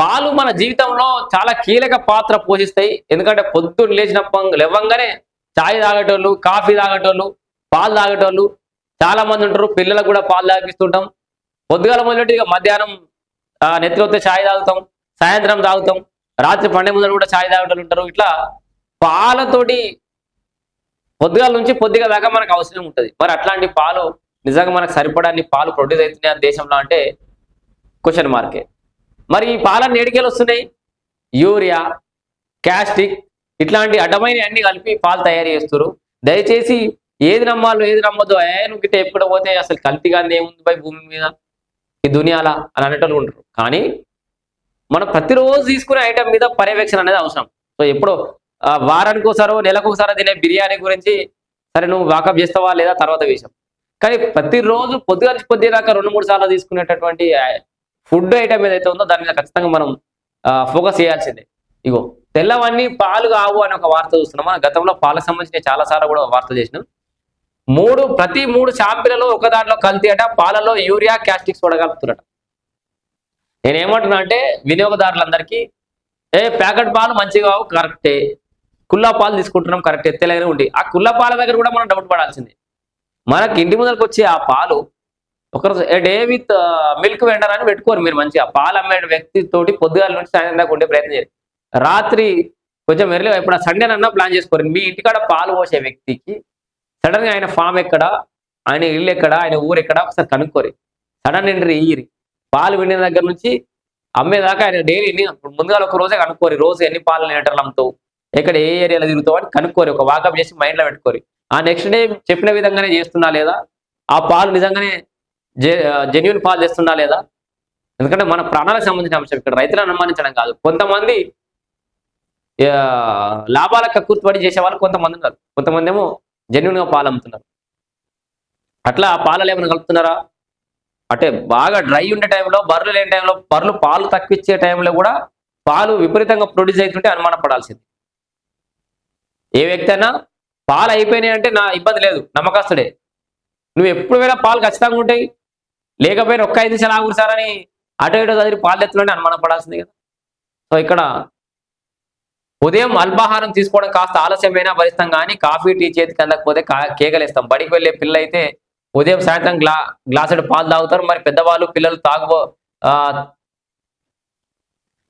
పాలు మన జీవితంలో చాలా కీలక పాత్ర పోషిస్తాయి. ఎందుకంటే పొద్దున్న లేచిన లేవంగానే చాయ్ తాగేటోళ్ళు కాఫీ తాగేటోళ్ళు పాలు తాగేటోళ్ళు చాలా మంది ఉంటారు. పిల్లలకు కూడా పాలు తాగిస్తుంటాం పొద్దుగాల మొదలెట్టి ఇక మధ్యాహ్నం నెత్తిలో వస్తే చాయ్ తాగుతాం. సాయంత్రం తాగుతాం. రాత్రి పండే ముందర కూడా చాయ్ తాగేటోళ్ళు ఉంటారు. ఇట్లా పాలతోటి పొద్దుగాల నుంచి పొద్దుగా దాకా మనకు అవసరం ఉంటుంది. మరి అట్లాంటి పాలు నిజంగా మనకు సరిపడాన్ని పాలు ప్రొడ్యూస్ అవుతున్నాయి దేశంలో అంటే? క్వశ్చన్ మార్కే మరి ఈ పాలన ఎడికెళ్ళి వస్తున్నాయి యూరియా క్యాస్టిక్ ఇట్లాంటి అడ్డమైన అన్ని కలిపి పాలు తయారు చేస్తారు దయచేసి ఏది నమ్మాలో ఏది నమ్మద్దు అయ్యాను గిట్ట ఎప్పుడు పోతే అసలు కల్తీగా ఏముంది పై భూమి మీద? ఈ దునియాల అని అనేటోళ్ళు ఉంటారు కానీ మనం ప్రతిరోజు తీసుకునే ఐటమ్ మీద పర్యవేక్షణ అనేది అవసరం. సో ఎప్పుడు వారానికి ఒకసారో నెలకు ఒకసారో తినే బిర్యానీ గురించి సరే నువ్వు వాకప్ చేస్తావా లేదా తర్వాత విషయం కానీ ప్రతిరోజు పొద్దుగా పొద్దుదాకా పొద్దు రెండు మూడు సార్లు తీసుకునేటటువంటి ఫుడ్ ఐటమ్ ఏదైతే ఉందో దాని మీద ఖచ్చితంగా మనం ఫోకస్ చేయాల్సిందే. ఇగో తెల్లవన్నీ పాలు కావు అని ఒక వార్త చూస్తున్నాం. గతంలో పాలకు సంబంధించిన చాలా సార్లు కూడా వార్త చేసినాం. మూడు ప్రతి మూడు షాంపీలలో ఒక దాంట్లో కల్తీ అట పాలలో యూరియా క్యాస్టిక్స్ కలుపుతున్నట నేనేమంటున్నా అంటే వినియోగదారులందరికీ ఏ ప్యాకెట్ పాలు మంచిగా కావు కరెక్టే. కుల్లా పాలు తీసుకుంటున్నాం కరెక్ట్. ఎత్తలేనే ఉండి. ఆ కుల్ల పాల దగ్గర కూడా మనం డౌట్ పడాల్సిందే. మనకి ఇంటి ముందరకు వచ్చే ఆ పాలు ఒకరోజు డే విత్ మిల్క్ వెండర్ అని పెట్టుకోరు మీరు మంచిగా. పాలు అమ్మే వ్యక్తి తోటి పొద్దుగాల నుంచి సాయంత్రం దాకా ఉండే ప్రయత్నం చేయండి రాత్రి కొంచెం ఎర్లీగా ఇప్పుడు సండే అన్నా ప్లాన్ చేసుకోరు. మీ ఇంటికాడ పాలు పోసే వ్యక్తికి సడన్గా ఆయన ఫామ్ ఎక్కడ ఆయన ఇల్లు ఎక్కడ ఆయన ఊరు ఎక్కడ ఒకసారి కనుక్కోరి. సడన్ ఎంట్రీ ఇయ్యి పాలు విండిన దగ్గర నుంచి అమ్మేదాకా ఆయన డైలీ ముందుగా ఒక రోజే కనుక్కోరి. రోజు ఎన్ని పాలు లీటర్లు అమ్ముతావు ఎక్కడ ఏ ఏరియాలో తిరుగుతావు అని కనుక్కోరి. ఒక వాకప్ చేసి మైండ్లో పెట్టుకోరి. ఆ నెక్స్ట్ డే చెప్పిన విధంగానే చేస్తున్నా లేదా? ఆ పాలు నిజంగానే జెన్యున్ పాలు చేస్తుందా లేదా? ఎందుకంటే మన ప్రాణాలకు సంబంధించిన అంశం ఇక్కడ రైతులను అనుమానించడం కాదు. కొంతమంది లాభాలకు లాభాల కక్కుర్తిపడి చేసే వాళ్ళు కొంతమంది ఉన్నారు. కొంతమంది ఏమో జెన్యున్గా పాలు అమ్ముతున్నారు. అట్లా ఆ పాలలో ఏమైనా కలుపుతున్నారా? అంటే బాగా డ్రై ఉండే టైంలో బర్రెలు లేని టైంలో బర్రెలు పాలు తక్కువ ఇచ్చే టైంలో కూడా పాలు విపరీతంగా ప్రొడ్యూస్ అవుతుంటే అనుమానపడాల్సింది. ఏ వ్యక్తి అయినా పాలు అయిపోయినాయి అంటే నా ఇబ్బంది లేదు నమ్మకస్తుడే. నువ్వు ఎప్పుడు పోయినా పాలు ఖచ్చితంగా ఉంటాయి. లేకపోయినా ఒక్క ఐదు నిమిషాలు ఆగురు అటు ఇటు చదివి పాలు ఎత్తులోనే అనుమానపడాల్సింది కదా. సో ఇక్కడ ఉదయం అల్పాహారం తీసుకోవడం కాస్త ఆలస్యమైనా భరిస్తాం కానీ కాఫీ టీ చేతికి అందకపోతే కేకలేస్తాం. బడికి వెళ్ళే పిల్ల అయితే ఉదయం సాయంత్రం గ్లా గ్లాసుడు పాలు తాగుతారు. మరి పెద్దవాళ్ళు పిల్లలు తాగుబో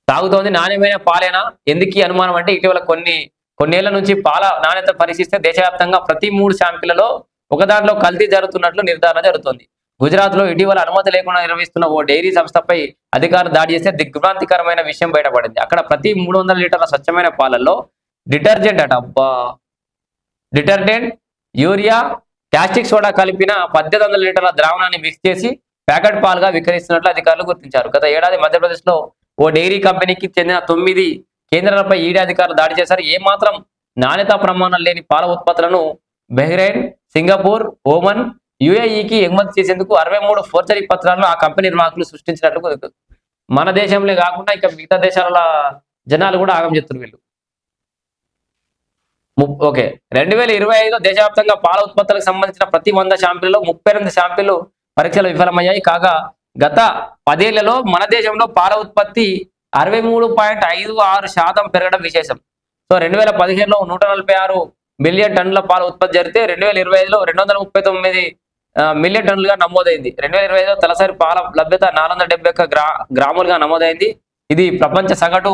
తాగుతోంది నాణ్యమైన పాలేనా? ఎందుకు అనుమానం అంటే ఇటీవల కొన్ని కొన్నేళ్ళ నుంచి పాల నాణ్యత పరిశీలిస్తే దేశవ్యాప్తంగా ప్రతి మూడు షాంపీలలో ఒక దాంట్లో కల్తీ జరుగుతున్నట్లు నిర్ధారణ జరుగుతుంది. గుజరాత్లో ఇటీవల అనుమతి లేకుండా నిర్వహిస్తున్న ఓ డైరీ సంస్థపై అధికారులు దాడి చేస్తే దిగ్భ్రాంతికరమైన విషయం బయటపడింది. అక్కడ ప్రతి మూడు వందల లీటర్ల స్వచ్ఛమైన పాలల్లో డిటర్జెంట్ అట అబ్బా! డిటర్జెంట్ యూరియా ప్లాస్టిక్ సోడా కలిపిన పద్దెనిమిది వందల లీటర్ల ద్రావణాన్ని మిక్స్ చేసి ప్యాకెట్ పాలుగా విక్రయిస్తున్నట్లు అధికారులు గుర్తించారు. గత ఏడాది మధ్యప్రదేశ్లో ఓ డైరీ కంపెనీకి చెందిన తొమ్మిది కేంద్రాలపై ఈడీ అధికారులు దాడి చేశారు. ఏ మాత్రం నాణ్యతా ప్రమాణాలు లేని పాల ఉత్పత్తులను బెహ్రెయిన్ సింగపూర్ ఓమన్ యుఏఈకి ఎగుమతి చేసేందుకు అరవై మూడు ఫోర్జరీ పత్రాలను ఆ కంపెనీ నిర్వాహకులు సృష్టించినట్లు మన దేశంలో కాకుండా ఇక మిగతా దేశాల జనాలు కూడా ఆగం చెప్తున్నారు వీళ్ళు. ఓకే. రెండు వేల ఇరవై ఐదులో దేశవ్యాప్తంగా పాల ఉత్పత్తులకు సంబంధించిన ప్రతి వంద షాంపిల్లో ముప్పై ఎనిమిది షాంపిల్లు పరీక్షలు విఫలమయ్యాయి. కాగా గత పదేళ్ళలో మన దేశంలో పాల ఉత్పత్తి అరవై మూడు పాయింట్ ఐదు ఆరు శాతం పెరగడం విశేషం. సో రెండు వేల పదిహేనులో నూట నలభై ఆరు మిలియన్ టన్నుల పాల ఉత్పత్తి జరిగితే రెండు వేల ఇరవై ఐదులో రెండు వందల ముప్పై తొమ్మిది మిలియన్ టన్నులుగా నమోదైంది. రెండు వేల ఇరవై ఐదులో తలసరి పాల లభ్యత నాలుగు వందల డెబ్బై ఒక్క గ్రా గ్రాములుగా నమోదైంది. ఇది ప్రపంచ సగటు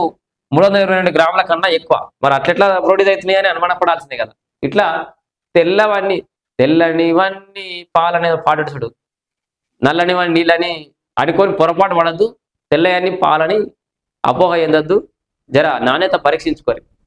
మూడు వందల ఇరవై రెండు గ్రాముల కన్నా ఎక్కువ. మరి అట్లెట్లా ప్రొడ్యూస్ అవుతున్నాయి అని అనుమానపడాల్సిందే కదా. ఇట్లా తెల్లవన్నీ తెల్లనివన్నీ పాలనే పాడు నల్లనివన్నీ నీళ్ళని అడుకొని పొరపాటు పడద్దు. తెల్లయని పాలని అపోహ ఎందద్దు జర నాణ్యత పరీక్షించుకోరు.